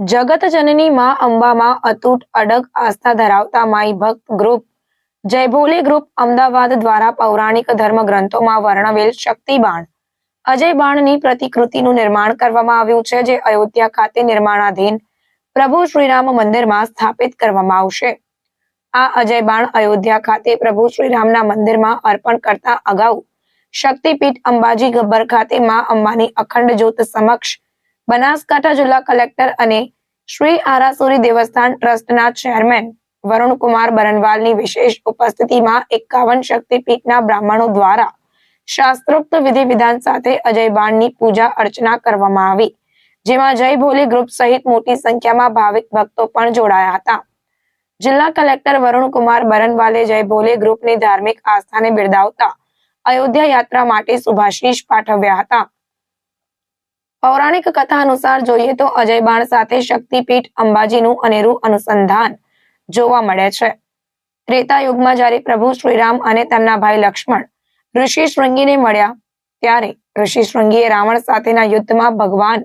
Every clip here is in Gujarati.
જગત જનની માં અંબામાં અતૂટ અડગ આસ્થા ધરાવતા માઈ ભક્ત ગ્રુપ. જય ભોલે ગ્રુપ અમદાવાદ દ્વારા પૌરાણિક ધર્મ ગ્રંથોમાં વર્ણવેલ શક્તિ બાણ અજય બાણની પ્રતિકૃતિનું નિર્માણ કરવામાં આવ્યું છે, જે અયોધ્યા ખાતે નિર્માણાધીન પ્રભુ શ્રીરામ મંદિરમાં સ્થાપિત કરવામાં આવશે. આ અજય બાણ અયોધ્યા ખાતે પ્રભુ શ્રીરામના મંદિરમાં અર્પણ કરતા અગાઉ શક્તિપીઠ અંબાજી ગબ્બર ખાતે માં અંબાની અખંડ જ્યોત સમક્ષ બનાસકાંઠા જિલ્લા કલેક્ટર અને શ્રી આરાસુરી દેવસ્થાન ટ્રસ્ટના ચેરમેન વરુણકુમાર બરનવાલની વિશેષ ઉપસ્થિતિમાં એકાવન શક્તિપીઠના બ્રાહ્મણો દ્વારા શાસ્ત્રોક્ત વિધિ વિધાન સાથે અજય બાણની પૂજા અર્ચના કરવામાં આવી. જેમાં જય ભોલી ગ્રુપ સહિત મોટી સંખ્યામાં ભાવિક ભક્તો પણ જોડાયા હતા. જિલ્લા કલેક્ટર વરુણકુમાર બરનવાલે જય ભોલે ગ્રુપની ધાર્મિક આસ્થાને બિરદાવતા અયોધ્યા યાત્રા માટે શુભાશીષ પાઠવ્યા હતા. પૌરાણિક કથા અનુસાર જોઈએ તો અજય બાણ સાથે શક્તિપીઠ અંબાજીનું અનેરું અનુસંધાન જોવા મળે છે. ત્રેતા યુગમાં જ્યારે પ્રભુ શ્રીરામ અને તેમના ભાઈ લક્ષ્મણ ઋષિ શૃંગીને મળ્યા, ત્યારે ઋષિ શૃંગીએ રાવણ સાથેના યુદ્ધમાં ભગવાન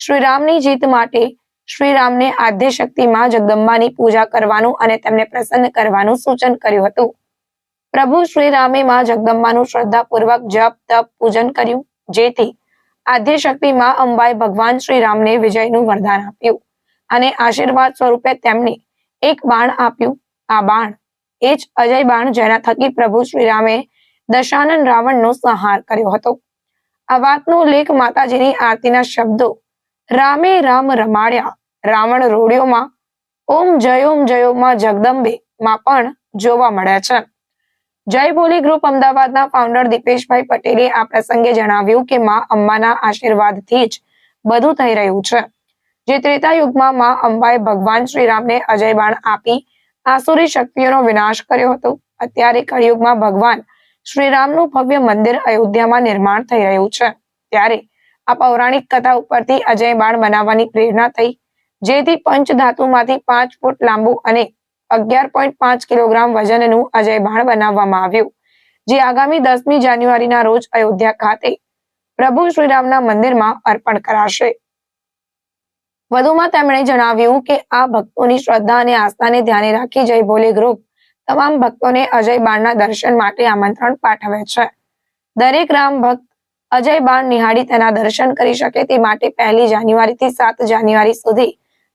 શ્રીરામની જીત માટે શ્રીરામને આદ્ય શક્તિમાં જગદંબાની પૂજા કરવાનું અને તેમને પ્રસન્ન કરવાનું સૂચન કર્યું હતું. પ્રભુ શ્રીરામે માં જગદંબાનું શ્રદ્ધાપૂર્વક જપ, તપ, પૂજન કર્યું, જેથી આદ્ય શક્તિમાં અંબાએ ભગવાન શ્રીરામને વિજયનું વરદાન આપ્યું અને આશીર્વાદ સ્વરૂપે તેમને એક બાણ આપ્યું. આ બાણ એ જ અજય બાણ જેના થકી પ્રભુ શ્રીરામે દશાનંદ રાવણનો સંહાર કર્યો હતો. આ વાતનો ઉલ્લેખ માતાજીની આરતીના શબ્દો રામે રામ રમાડ્યા. રાવણ રોડિયોમાં ઓમ જય ઓમ જયોમાં જગદંબે માં પણ જોવા મળે છે. જય ભોલી ગ્રુપ અમદાવાદના ફાઉન્ડર દીપેશભાઈ પટેલે આ પ્રસંગે જણાવ્યું કે માં અંબાના આશીર્વાદથી જ બધું થઈ રહ્યું છે. જે ત્રેતા યુગમાં માં અંબાએ ભગવાન શ્રીરામને અજય બાણ આપી આસુરી શક્તિઓનો વિનાશ કર્યો હતો. અત્યારે કળિયુગમાં ભગવાન શ્રીરામનું ભવ્ય મંદિર અયોધ્યામાં નિર્માણ થઈ રહ્યું છે. ત્યારે આ પૌરાણિક કથા ઉપરથી અજય બાણ બનાવવાની પ્રેરણા થઈ, જેથી પંચ ધાતુમાંથી પાંચ ફૂટ લાંબુ અને અગિયાર પોઈન્ટ પાંચ કિલોગ્રામ વજનનું અજય બાણ બનાવવામાં આવ્યું, જે આગામી દસમી જાન્યુઆરીના રોજ અયોધ્યા ખાતે પ્રભુ શ્રીરામના મંદિરમાં અર્પણ કરાશે. વધુમાં તેમણે જણાવ્યું કે આ ભક્તોની શ્રદ્ધા અને આસ્થાને ધ્યાને રાખી જય ભોલે ગ્રુપ તમામ ભક્તોને અજય બાણના દર્શન માટે આમંત્રણ પાઠવે છે. દરેક રામ ભક્ત અજય બાણ નિહાળી તેના દર્શન કરી શકે તે માટે પહેલી જાન્યુઆરી થી સાત જાન્યુઆરી સુધી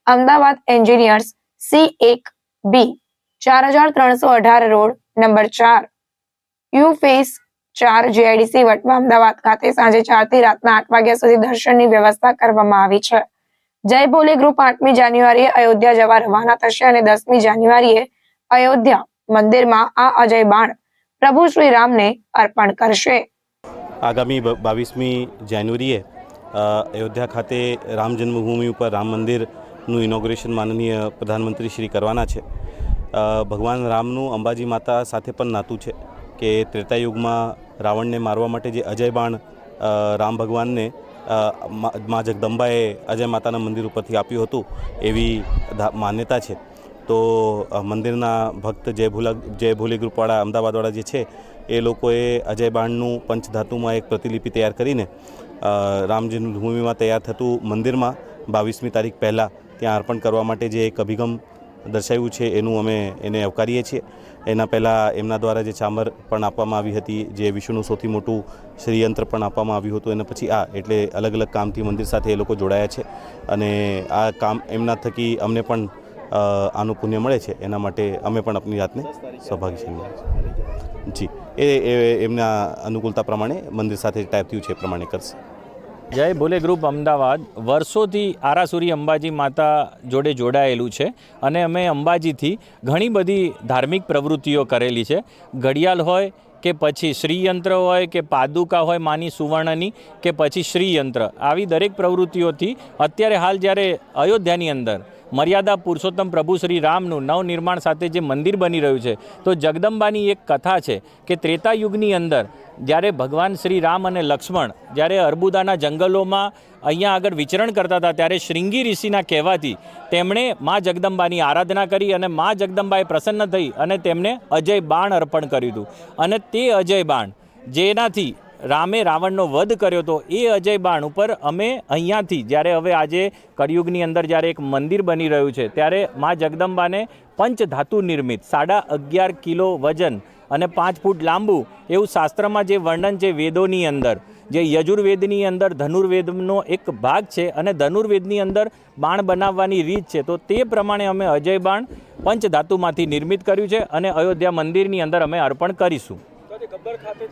અમદાવાદ એન્જિનિયર્સ સી એક બી ચાર હજાર ત્રણસો અઢાર રોડ નંબર ચાર. યુ ફેસ ચાર જીઆઈડીસી વટવા અમદાવાદ ખાતે સાંજે ચારથી રાતના આઠ વાગ્યા સુધી દર્શનની વ્યવસ્થા કરવામાં આવી છે. જય ભોલે ગ્રુપ આઠમી જાન્યુઆરીએ અયોધ્યા જવા રવાના થશે અને દસમી જાન્યુઆરીએ અયોધ્યા મંદિરમાં આ અજય બાણ પ્રભુ શ્રી રામને અર્પણ કરશે. આગામી બાવીસમી જાન્યુઆરીએ અયોધ્યા ખાતે રામ જન્મભૂમિ ઉપર રામ મંદિરનું ઇનોગ્રેશન માનનીય પ્રધાનમંત્રી શ્રી કરવાના છે. ભગવાન રામનું અંબાજી માતા સાથે પણ નાતું છે કે ત્રેતાયુગમાં રાવણને મારવા માટે જે અજય બાણ રામ ભગવાનને મા જગદંબાએ અજય માતાના મંદિર ઉપરથી આપ્યું હતું એવી માન્યતા છે. તો મંદિરના ભક્ત જય ભોલા, જય ભોલી ગ્રુપવાળા અમદાવાદવાળા જે છે એ લોકોએ અજય બાણનું પંચધાતુમાં એક પ્રતિલિપિ તૈયાર કરીને અ, રામ જન્મભૂમિમાં તૈયાર થતું મંદિરમાં બાવીસમી તારીખ પહેલાં ત્યાં અર્પણ કરવા માટે જે એક અભિગમ દર્શાવ્યું છે એનું અમે એને આવકારીએ છીએ. એના પહેલાં એમના દ્વારા જે ચામર પણ આપવામાં આવી હતી જે વિશ્વનું સૌથી મોટું શ્રીયંત્ર પણ આપવામાં આવ્યું હતું અને પછી આ એટલે અલગ અલગ કામથી મંદિર સાથે એ લોકો જોડાયા છે. અને આ કામ એમના થકી અમને પણ આનું પુણ્ય મળે છે. એના માટે અમે પણ આપણી જાતને સૌભાગ્યશાળી છીએ. જી. એ એમના અનુકૂળતા પ્રમાણે મંદિર સાથે ટાઈપ થયું છે એ પ્રમાણે કરશે. જય ભોલે ગ્રુપ અમદાવાદ. વર્ષોથી આરાસુરી અંબાજી માતા જોડે જોડાયેલું છે અને અમે અંબાજીથી ઘણી બધી ધાર્મિક પ્રવૃત્તિઓ કરેલી છે. ઘડિયાળ હોય કે પછી શ્રીયંત્ર હોય કે પાદુકા હોય માની સુવર્ણની કે પછી શ્રીયંત્ર. આવી દરેક પ્રવૃત્તિઓથી અત્યારે હાલ જ્યારે અયોધ્યાની અંદર મર્યાદા પુરુષોત્તમ પ્રભુ શ્રી રામનું નવનિર્માણ સાથે જે મંદિર બની રહ્યું છે, તો જગદંબાની એક કથા છે કે ત્રેતા યુગની અંદર જ્યારે ભગવાન શ્રી રામ અને લક્ષ્મણ જ્યારે અર્બુદાના જંગલોમાં અહીંયા આગળ વિચરણ કરતા હતા, ત્યારે શ્રીંગી ઋષિના કહેવાથી તેમણે મા જગદંબાની આરાધના કરી અને મા જગદંબાએ પ્રસન્ન થઈ અને તેમને અજય બાણ અર્પણ કર્યું હતું. અને તે અજય બાણ જેનાથી રામે રાવણનો વધ કર્યો હતો એ અજય બાણ ઉપર અમે અહીંયાથી, જ્યારે હવે આજે કળિયુગની અંદર જ્યારે એક મંદિર બની રહ્યું છે, ત્યારે મા જગદંબાને પંચ ધાતુ નિર્મિત, સાડા અગિયાર કિલો વજન અને પાંચ ફૂટ લાંબુ, એવું શાસ્ત્રમાં જે વર્ણન છે વેદોની અંદર, જે યજુર્વેદની અંદર ધનુર્વેદનો એક ભાગ છે અને ધનુર્વેદની અંદર બાણ બનાવવાની રીત છે, તો તે પ્રમાણે અમે અજય બાણ પંચ ધાતુમાંથી નિર્મિત કર્યું છે અને અયોધ્યા મંદિરની અંદર અમે અર્પણ કરીશું. ગબ્બર ખાતે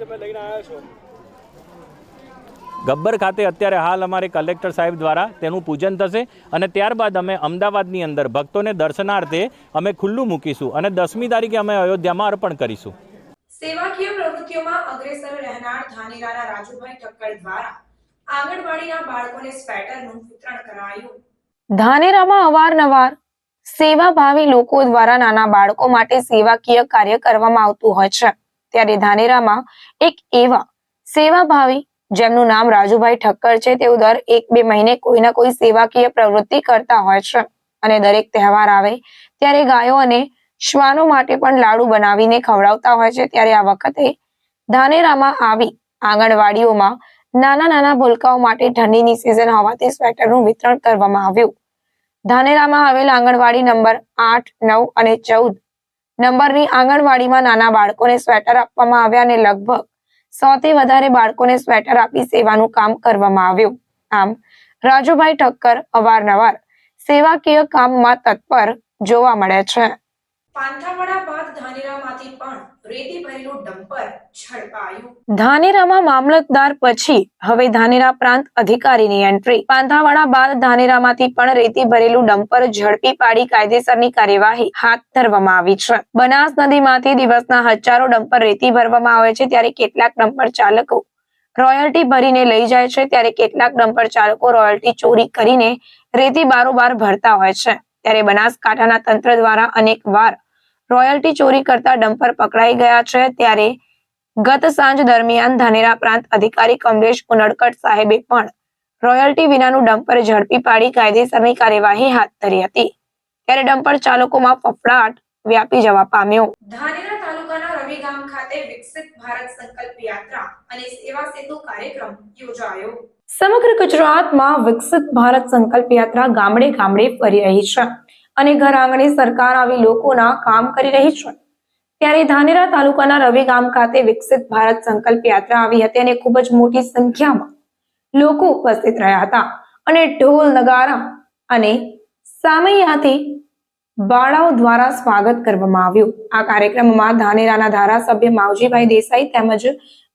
અત્યારે હાલ અમારે કલેક્ટર સાહેબ દ્વારા તેનું પૂજન થશે અને ત્યારબાદ અમે અમદાવાદની અંદર ભક્તોને દર્શનાર્થે અમે ખુલ્લું મૂકીશું અને દસમી તારીખે અમે અયોધ્યામાં અર્પણ કરીશું. સેવાકીય પ્રવૃત્તિઓમાં અગ્રેસર રહેનાર ધાનેરાના રાજુભાઈ ઠક્કર દ્વારા આંગણવાડીના બાળકોને સ્વેટરનું વિતરણ કરાયું. ધાનેરામાં અવારનવાર સેવાભાવી લોકો દ્વારા નાના બાળકો માટે સેવાકીય કાર્ય કરવામાં આવતું હોય છે. ત્યારે ધાનેરામાં એક એવા સેવાભાવી જેમનું નામ રાજુભાઈ ઠક્કર છે, તેઓ દર એક બે મહિને કોઈ ના કોઈ સેવાકીય પ્રવૃત્તિ કરતા હોય છે અને દરેક તહેવાર આવે ત્યારે ગાયો અને શ્વાનો માટે પણ લાડુ બનાવીને ખવડાવતા હોય છે. ત્યારે આ વખતે ધાનેરામાં આવી આંગણવાડીઓમાં નાના નાના ભૂલકાઓ માટે ઠંડીની સિઝન હોવાથી સ્વેટરનું વિતરણ કરવામાં આવ્યું. ધાનેરામાં આવેલ આંગણવાડી નંબર આઠ, નવ અને ચૌદ નંબરની આંગણવાડીમાં નાના બાળકોને સ્વેટર આપવામાં આવ્યા અને લગભગ થી વધારે બાળકોને સ્વેટર આપી સેવાનું કામ કરવામાં આવ્યું. આમ, રાજુભાઈ ઠક્કર અવારનવાર સેવાકીય કામમાં તત્પર જોવા મળે છે. પાંથાવાડા બાદ ધાનેરામાંથી પણ રેતી ભરેલું ડમ્પર ઝડપાયું. ધાનેરામાં મામલતદાર પછી હવે ધાનેરા પ્રાંત અધિકારીની એન્ટ્રી. પાંધાવાડા બાદ ધાનેરામાંથી પણ રેતી ભરેલું ડમ્પર ઝડપી પાડી કાયદેસરની કાર્યવાહી હાથ ધરવામાં આવી છે. બનાસ નદીમાંથી દિવસના હજારો ડમ્પર રેતી ભરવામાં આવે છે ત્યારે કેટલાક ડમ્પર ચાલકો રોયલ્ટી ભરીને લઈ જાય છે ત્યારે કેટલાક ડમ્પર ચાલકો રોયલ્ટી ચોરી કરીને રેતી બારોબાર ભરતા હોય છે. ત્યારે બનાસકાંઠાના તંત્ર દ્વારા અનેક વાર રોયલ્ટી ચોરી કરતા ડમ્પર પકડાઈ ગયા છે ત્યારે ગત સાંજ દરમિયાન ધાનેરા પ્રાંત અધિકારી કમલેશ ઉનડકટ સાહેબે પણ રોયલ્ટી વિનાનું ડમ્પર ઝડપી પાડી કાયદેસરની કાર્યવાહી હાથ ધરી હતી. ત્યારે ડમ્પર ચાલકોમાં ફફડાટ વ્યાપી જવા પામ્યો. ધાનેરા તાલુકાના રવિ ગામ ખાતે વિકસિત ભારત સંકલ્પ યાત્રા અને સેવા સેતુ કાર્યક્રમ યોજાયો. સમગ્ર ગુજરાતમાં વિકસિત ભારત સંકલ્પ યાત્રા ગામડે ગામડે ફરી રહી છે. અને ઘર આંગણે સરકાર આવી લોકોના કામ કરી રહી છે. ત્યારે ધાનેરા તાલુકાના રવિ ગામ ખાતે વિકસિત ભારત સંકલ્પ યાત્રા આવી હતી અને ખૂબ જ મોટી સંખ્યામાં લોકો ઉપસ્થિત રહ્યા હતા. અને ઢોલ, નગારા અને સામૈયાથી બાળાઓ દ્વારા સ્વાગત કરવામાં આવ્યું. આ કાર્યક્રમમાં ધાનેરાના ધારાસભ્ય માવજીભાઈ દેસાઈ તેમજ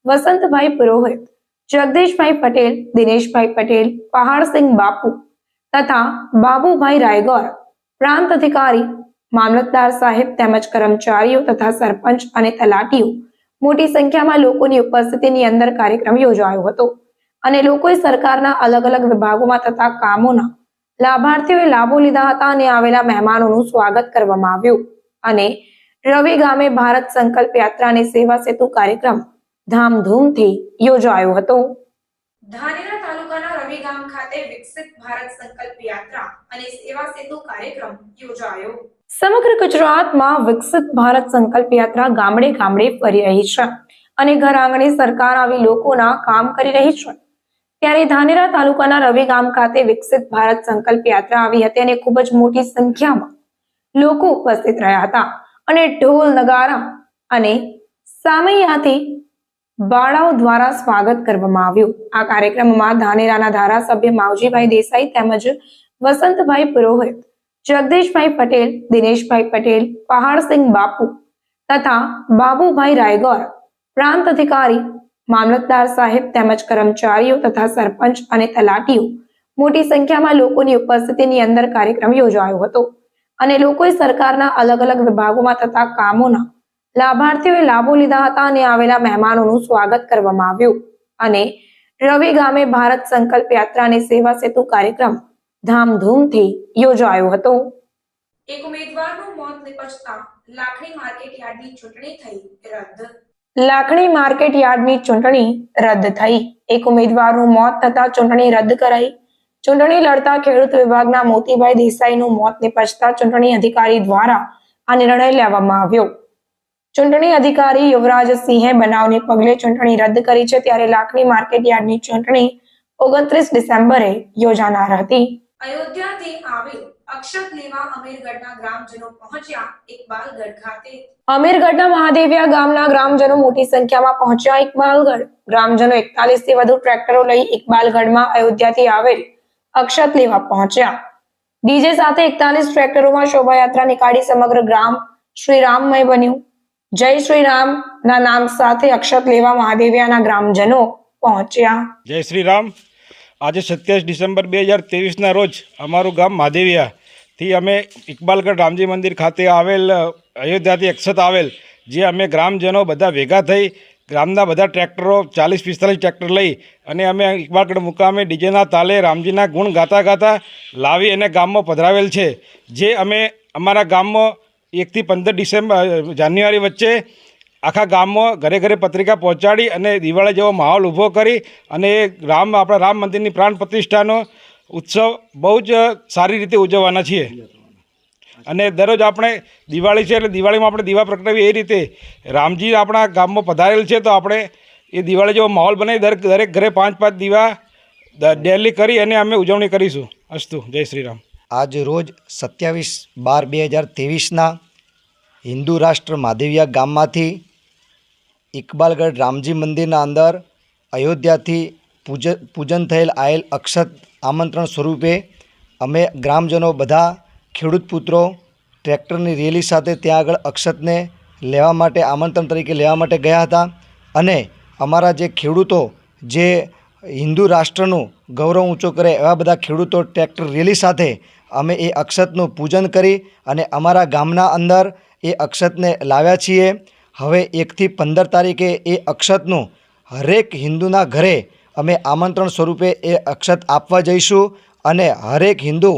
વસંતભાઈ પુરોહિત, જગદીશભાઈ પટેલ, દિનેશભાઈ પટેલ, પહાડસિંહ બાપુ તથા બાબુભાઈ રાયગોર પ્રાંત અધિકારી, મામલતદાર સાહેબ તેમજ કર્મચારીઓ તથા સરપંચ અને તલાટીઓ મોટી સંખ્યામાં લોકોની ઉપસ્થિતિની અંદર કાર્યક્રમ યોજાયો હતો અને લોકોએ સરકારના અલગ અલગ વિભાગોમાં થતા કામોના લાભાર્થીઓએ લાભો લીધા હતા અને આવેલા મહેમાનોનું સ્વાગત કરવામાં આવ્યું અને રવિ ગામે ભારત સંકલ્પ યાત્રા અને સેવા સેતુ કાર્યક્રમ ધામધૂમથી યોજાયો હતો. ધાનેરા તાલુકાના રવિ ખાતે વિકસિત ભારત સંકલ્પ યાત્રા અને સેવા સેતુ કાર્યક્રમ યોજાયો. સમગ્ર ગુજરાતમાં વિકસિત ભારત સંકલ્પ યાત્રા ગામડે ગામડે ફરી રહી છે અને ઘર આંગણે સરકાર આવી લોકોના કામ કરી રહી છે. ત્યારે ધાનેરા તાલુકાના રવિ ગામ ખાતે વિકસિત ભારત સંકલ્પ યાત્રા આવી હતી અને ખૂબ જ મોટી સંખ્યામાં લોકો ઉપસ્થિત રહ્યા હતા અને ઢોલ, નગારા અને સામૈયાથી બાળાઓ દ્વારા સ્વાગત કરવામાં આવ્યું. આ કાર્યક્રમમાં ધાનેરાના ધારાસભ્ય માવજીભાઈ દેસાઈ તેમજ વસંતભાઈ પુરોહિત, જગદીશભાઈ પટેલ, દિનેશભાઈ પટેલ, પહાડસિંહ બાપુ તથા બાબુભાઈ રાયગોર, પ્રાંત અધિકારી, મામલતદાર સાહેબ તેમજ કર્મચારીઓ તથા સરપંચ અને તલાટીઓ. મોટી સંખ્યામાં લોકોની ઉપસ્થિતિની અંદર કાર્યક્રમ યોજાયો હતો અને લોકોએ સરકારના અલગ અલગ વિભાગોમાં થતા કામોના લાભાર્થીઓએ લાભો લીધા હતા અને આવેલા મહેમાનોનું સ્વાગત કરવામાં આવ્યું. અને રવિ ગામે ભારત સંકલ્પ યાત્રા અને સેવા સેતુ કાર્યક્રમ ધામધૂમથી યોજાયો હતો. એક ઉમેદવારનું મોત નિપજતા લાખણી માર્કેટ યાર્ડની ચૂંટણી થઈ રદ. લાખણી માર્કેટ યાર્ડની ચૂંટણી રદ થઈ. એક ઉમેદવારનું મોત થતા ચૂંટણી રદ કરાઈ. ચૂંટણી લડતા ખેડૂત વિભાગના મોતીભાઈ દેસાઈનું મોત નિપજતા ચૂંટણી અધિકારી દ્વારા આ નિર્ણય લેવામાં આવ્યો. ચૂંટણી અધિકારી યુવરાજસિંહે બનાવને પગલે ચૂંટણી રદ કરી છે ત્યારે લાખણી માર્કેટ યાર્ડની ચૂંટણી ઓગણત્રીસ ડિસેમ્બરે યોજાનાર હતી. અયોધ્યાથી આવી અક્ષત લેવા અમીરગઢના ગ્રામજનો પહોંચ્યા ઇકબાલગઢ ખાતે. અમીરગઢના મહાદેવિયા ગામના ગ્રામજનો મોટી સંખ્યામાં પહોંચ્યા ઇકબાલગઢ ગ્રામજનો એકતાલીસથી વધુ ટ્રેક્ટરો લઈ ઇકબાલગઢમાં અયોધ્યાથી આવેલ અક્ષત લેવા પહોંચ્યા. ડીજે સાથે એકતાલીસ ટ્રેક્ટરોમાં શોભાયાત્રા નીકાળી સમગ્ર ગ્રામ શ્રીરામમય બન્યું. જય શ્રી રામ ના નામ સાથે અક્ષત લેવા મહાદેવિયાના ગ્રામજનો પહોંચ્યા. જય શ્રી રામ આજે સત્યાવીસ ડિસેમ્બર બે હજાર ત્રેવીસના રોજ અમારું ગામ મહાદેવિયાથી અમે ઇકબાલગઢ રામજી મંદિર ખાતે આવેલ, અયોધ્યાથી અક્ષત આવેલ, જે અમે ગ્રામજનો બધા ભેગા થઈ ગ્રામના બધા ટ્રેક્ટરો ચાલીસ, પિસ્તાલીસ ટ્રેક્ટર લઈ અને અમે ઇકબાલગઢ મુકામે ડીજેના તાલે રામજીના ગુણ ગાતા ગાતા લાવી અને ગામમાં પધરાવેલ છે. જે અમે અમારા ગામમાં એકથી પંદર ડિસેમ્બર જાન્યુઆરી વચ્ચે આખા ગામમાં ઘરે ઘરે પત્રિકા પહોંચાડી અને દિવાળી જેવો માહોલ ઊભો કરી અને એ રામ, આપણા રામ મંદિરની પ્રાણ પ્રતિષ્ઠાનો ઉત્સવ બહુ જ સારી રીતે ઉજવવાના છીએ. અને દરરોજ આપણે દિવાળી છે એટલે દિવાળીમાં આપણે દીવા પ્રગટાવીએ એ રીતે. રામજી આપણા ગામમાં પધારેલ છે તો આપણે એ દિવાળી જેવો માહોલ બનાવી દરેક દરેક ઘરે પાંચ પાંચ દીવા ડેલી કરી અને અમે ઉજવણી કરીશું. અસ્તુ. જય શ્રી રામ. આજ રોજ સત્યાવીસ બાર બે હજાર ત્રેવીસના હિન્દુ રાષ્ટ્ર માધેવિયા ગામમાંથી ઇકબાલગઢ રામજી મંદિરના અંદર અયોધ્યાથી પૂજ, પૂજન થયેલ આયેલ અક્ષત આમંત્રણ સ્વરૂપે અમે ગ્રામજનો બધા ખેડૂત પુત્રો ટ્રેક્ટરની રેલી સાથે ત્યાં આગળ અક્ષતને લેવા માટે આમંત્રણ તરીકે લેવા માટે ગયા હતા અને અમારા જે ખેડૂતો, જે હિન્દુ રાષ્ટ્રનું ગૌરવ ઊંચો કરે એવા બધા ખેડૂતો ટ્રેક્ટર રેલી સાથે અમે એ અક્ષતનું પૂજન કરી અને અમારા ગામના અંદર એ અક્ષતને લાવ્યા છીએ. હવે એકથી પંદર તારીખે એ અક્ષતનું હરેક હિન્દુના ઘરે અમે આમંત્રણ સ્વરૂપે એ અક્ષત આપવા જઈશું અને હરેક હિન્દુ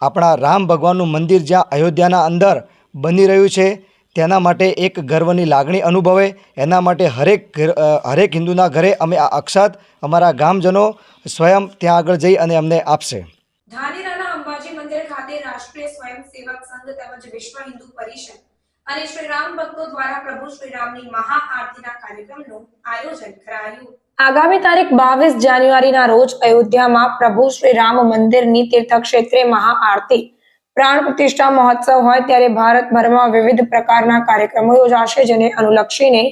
આપણા રામ ભગવાનનું મંદિર જ્યાં અયોધ્યાના અંદર બની રહ્યું છે, તેના માટે એક ગર્વની લાગણી અનુભવે. એના માટે હરેક હરેક હિન્દુના ઘરે અમે આ અક્ષત અમારા ગામજનો સ્વયં ત્યાં આગળ જઈ અને અમને આપશે ધાનેરાના અંબાજી મંદિર ખાતે રાષ્ટ્રીય સ્વયંસેવક સંઘ તેમજ વિશ્વ હિન્દુ પરિષદ અને શ્રી રામ ભક્તો દ્વારા પ્રભુ શ્રીરામની મહાઆરતીના કાર્યક્રમનું આયોજન કરાયું. આગામી તારીખ બાવીસ જાન્યુઆરીના રોજ અયોધ્યામાં પ્રભુ શ્રી રામ મંદિરની તીર્થક્ષેત્રે મહાઆરતી, પ્રાણ પ્રતિષ્ઠા મહોત્સવ હોય ત્યારે ભારતભરમાં વિવિધ પ્રકારના કાર્યક્રમો યોજાશે જેને અનુલક્ષીને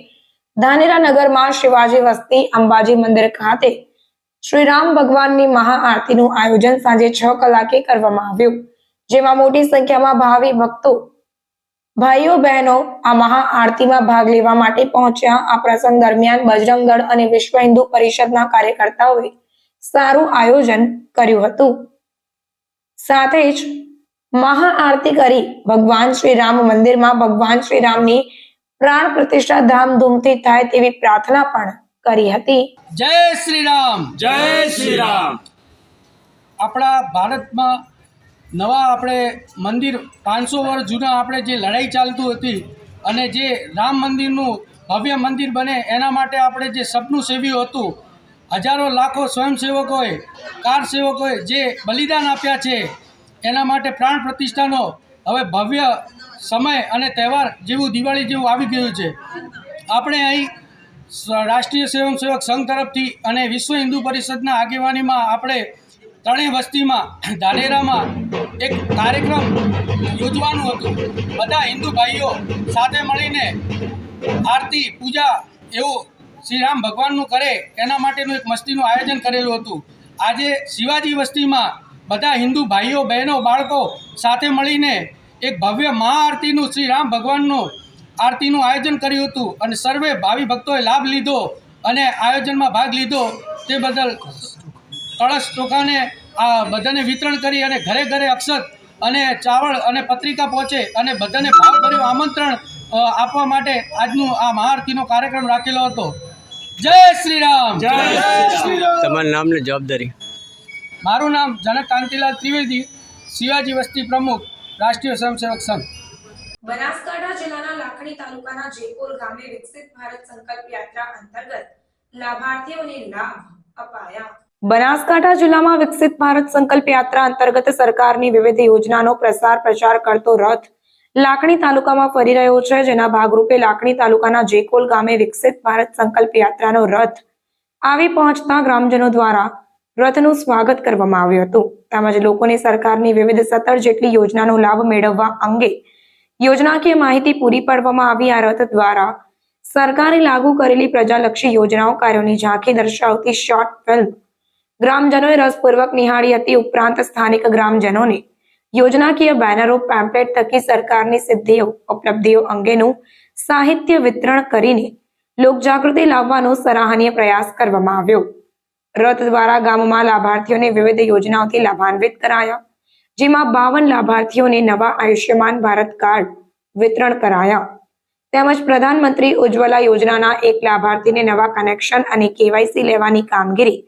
ધાનેરા નગરમાં શિવાજી વસ્તી અંબાજી મંદિર ખાતે શ્રી રામ ભગવાનની મહાઆરતીનું આયોજન સાંજે છ કલાકે કરવામાં આવ્યું. જેમાં મોટી સંખ્યામાં ભાવિ ભક્તો, ભાઈઓ બહેનો આ મહાઆરતીમાં ભાગ લેવા માટે પહોંચ્યા. આ પ્રસંગ દરમિયાન બજરંગ અને વિશ્વ હિન્દુ પરિષદના કાર્યકર્તાઓએ સારું આયોજન કર્યું હતું. સાથે જ મહાઆરતી કરી ભગવાન શ્રી રામ મંદિરમાં ભગવાન શ્રી રામની પ્રાણ પ્રતિષ્ઠા ધામધૂમથી થાય તેવી પ્રાર્થના પણ કરી હતી. જય શ્રી રામ, જય શ્રી રામ. આપણા ભારતમાં નવા આપણે મંદિર પાંચસો વર્ષ જૂના આપણે જે લડાઈ ચાલતું હતી અને જે રામ મંદિરનું ભવ્ય મંદિર બને એના માટે આપણે જે સપનું સેવ્યું હતું, હજારો લાખો સ્વયંસેવકોએ, કાર સેવકોએ જે બલિદાન આપ્યા છે, એના માટે પ્રાણ પ્રતિષ્ઠાનો હવે ભવ્ય સમય અને તહેવાર જેવું દિવાળી જેવું આવી ગયું છે. આપણે અહીં રાષ્ટ્રીય સ્વયંસેવક સંઘ તરફથી અને વિશ્વ હિન્દુ પરિષદના આગેવાનીમાં આપણે ત્રણેય વસ્તીમાં, ધાનેરામાં એક કાર્યક્રમ યોજવાનું હતું. બધા હિન્દુ ભાઈઓ સાથે મળીને આરતી, પૂજા એવું શ્રી રામ ભગવાનનું કરે, એના માટેનું એક મસ્તીનું આયોજન કરેલું હતું. આજે શિવાજી વસ્તીમાં બધા હિન્દુ ભાઈઓ, બહેનો, બાળકો સાથે મળીને એક ભવ્ય મહાઆરતીનું શ્રી રામ ભગવાનનું આરતીનું આયોજન કર્યું હતું. અને સર્વે ભાવિ ભક્તોએ લાભ લીધો અને આયોજનમાં ભાગ લીધો. તે બદલ કળશ ચોખાને આ બધાને વિતરણ કરી અને ઘરે ઘરે અક્ષત અને ચાવળ અને પત્રિકા પહોંચે અને બધાને ભાવભર્યું આમંત્રણ આપવા માટે આજનું આ મહાઆરતીનો કાર્યક્રમ રાખેલો હતો. જય શ્રી રામ જય શ્રી રામ તમારા નામ ને જવાબદારી. મારું નામ જનક કાંતિલાલ ત્રિવેદી શિવાજી વસ્તી પ્રમુખ રાષ્ટ્રીય સ્વયંસેવક સંઘ. બનાસકાંઠા જિલ્લાના લાખણી તાલુકાના જેપુર ગામે વિકસિત ભારત સંકલ્પ યાત્રા અંતર્ગત લાભાર્થીઓને લાભ અપાયા. બનાસકાંઠા જિલ્લામાં વિકસિત ભારત સંકલ્પ યાત્રા અંતર્ગત સરકારની વિવિધ યોજનાનો પ્રસાર પ્રચાર કરતો રથ લાકણી તાલુકામાં ફરી રહ્યો છે, જેના ભાગરૂપે લાકણી તાલુકાના જેકોલ ગામે વિકસિત ભારત સંકલ્પ યાત્રાનો રથ આવી પહોંચતા ગ્રામજનો દ્વારા રથનું સ્વાગત કરવામાં આવ્યું હતું. તેમજ લોકોને સરકારની વિવિધ સત્તર જેટલી યોજનાનો લાભ મેળવવા અંગે યોજનાકીય માહિતી પૂરી પાડવામાં આવી. આ રથ દ્વારા સરકારે લાગુ કરેલી પ્રજાલક્ષી યોજનાઓ કાર્યોની ઝાંખી દર્શાવતી શોર્ટ ફિલ્મ ગ્રામજનોએ રસપૂર્વક નિહાળી હતી ઉપરાંત સ્થાનિક ગ્રામજનોને યોજનાકીય બેનરો, પેમ્પલેટ થકી સરકારની સિદ્ધિઓ, ઉપલબ્ધિઓ અંગેનું સાહિત્ય વિતરણ કરીને લોકજાગૃતિ લાવવાનો સરાહનીય પ્રયાસ કરવામાં આવ્યો. રથ દ્વારા ગામમાં લાભાર્થીઓને વિવિધ યોજનાઓથી લાભાન્વિત કરાયા, જેમાં બાવન લાભાર્થીઓને નવા આયુષ્યમાન ભારત કાર્ડ વિતરણ કરાયા. તેમજ પ્રધાનમંત્રી ઉજ્જવલા યોજનાના એક લાભાર્થીને નવા કનેક્શન અને કેવાયસી લેવાની કામગીરી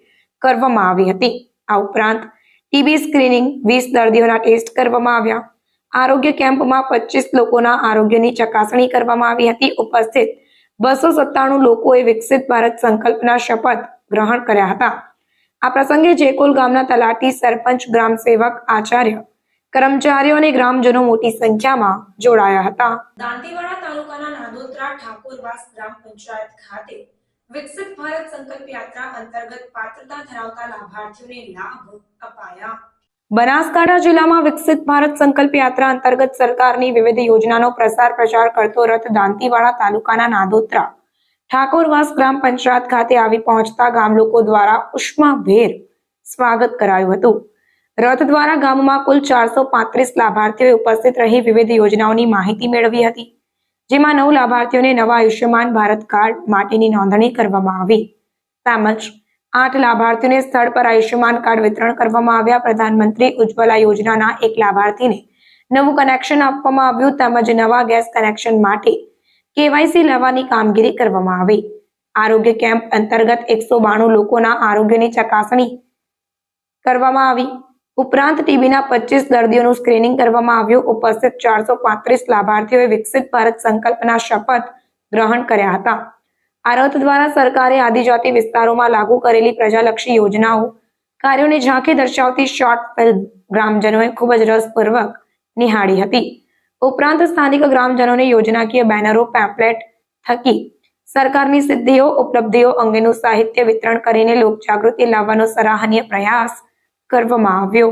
કરવામાં આવી હતી. આ ઉપરાંત ટીબી સ્ક્રીનિંગ વીસ દર્દીઓના ટેસ્ટ કરવામાં આવ્યા. આરોગ્ય કેમ્પમાં પચીસ લોકોના આરોગ્યની ચકાસણી કરવામાં આવી હતી. ઉપસ્થિત બસો સત્તાણું લોકોએ વિકસિત ભારત સંકલ્પના શપથ ગ્રહણ કર્યા હતા. આ પ્રસંગે જેકોલ ગામના તલાટી સરપંચ, ગ્રામ સેવક, આચાર્ય, કર્મચારીઓ અને ગ્રામજનો મોટી સંખ્યામાં જોડાયા હતા. દાંતીવાડા તાલુકાના નાદોત્રા ઠાકોરવાસ ગ્રામ પંચાયત ખાતે વિકસિત ભારત સંકલ્પ યાત્રા અંતર્ગત પાત્રતા ધરાવતા લાભાર્થીઓને લાભ અપાયા. બનાસકાંઠા જિલ્લામાં વિકસિત ભારત સંકલ્પ યાત્રા અંતર્ગત સરકારની વિવિધ યોજનાનો પ્રસાર પ્રચાર કરતો રથ દાંતીવાડા તાલુકાના નાદોત્રા. ઠાકોરવાસ ગ્રામ પંચાયત ખાતે આવી પહોંચતા ગામ લોકો દ્વારા ઉષ્માભેર સ્વાગત કરાયું હતું. રથ દ્વારા ગામમાં કુલ ચારસો પાંત્રીસ લાભાર્થીઓએ ઉપસ્થિત રહી વિવિધ યોજનાઓની માહિતી મેળવી હતી. જેમાં નવ લાભાર્થીઓને નવા આયુષ્યમાન ભારત કાર્ડ માટેની નોંધણી કરવામાં આવી. તેમજ આઠ લાભાર્થીઓને સ્થળ પર આયુષ્યમાન કાર્ડ વિતરણ કરવામાં આવ્યા. પ્રધાનમંત્રી ઉજ્જવલા યોજનાના એક લાભાર્થીને નવું કનેક્શન આપવામાં આવ્યું તેમજ નવા ગેસ કનેક્શન માટે કેવાયસી લેવાની કામગીરી કરવામાં આવી. આરોગ્ય કેમ્પ અંતર્ગત એકસો બાણું લોકોના આરોગ્યની ચકાસણી કરવામાં આવી. ઉપરાંત ટીબીના પચીસ દર્દીઓનું સ્ક્રીનિંગ કરવામાં આવ્યું. ઉપસ્થિત ચારસો લાભાર્થીઓએ વિકસિત ભારત સંકલ્પના શપથ ગ્રહણ કર્યા હતા. આ દ્વારા સરકારે આદિજાતિ વિસ્તારોમાં લાગુ કરેલી પ્રજાલક્ષી યોજનાઓ, કાર્યોની ઝાંખી દર્શાવતી શોર્ટ ફિલ્મ ગ્રામજનોએ ખૂબ જ રસપૂર્વક નિહાળી હતી. ઉપરાંત સ્થાનિક ગ્રામજનોને યોજનાકીય બેનરો, પેમ્પલેટ થકી સરકારની સિદ્ધિઓ, ઉપલબ્ધિઓ અંગેનું સાહિત્ય વિતરણ કરીને લોકજાગૃતિ લાવવાનો સરાહનીય પ્રયાસ કરવામાં આવ્યો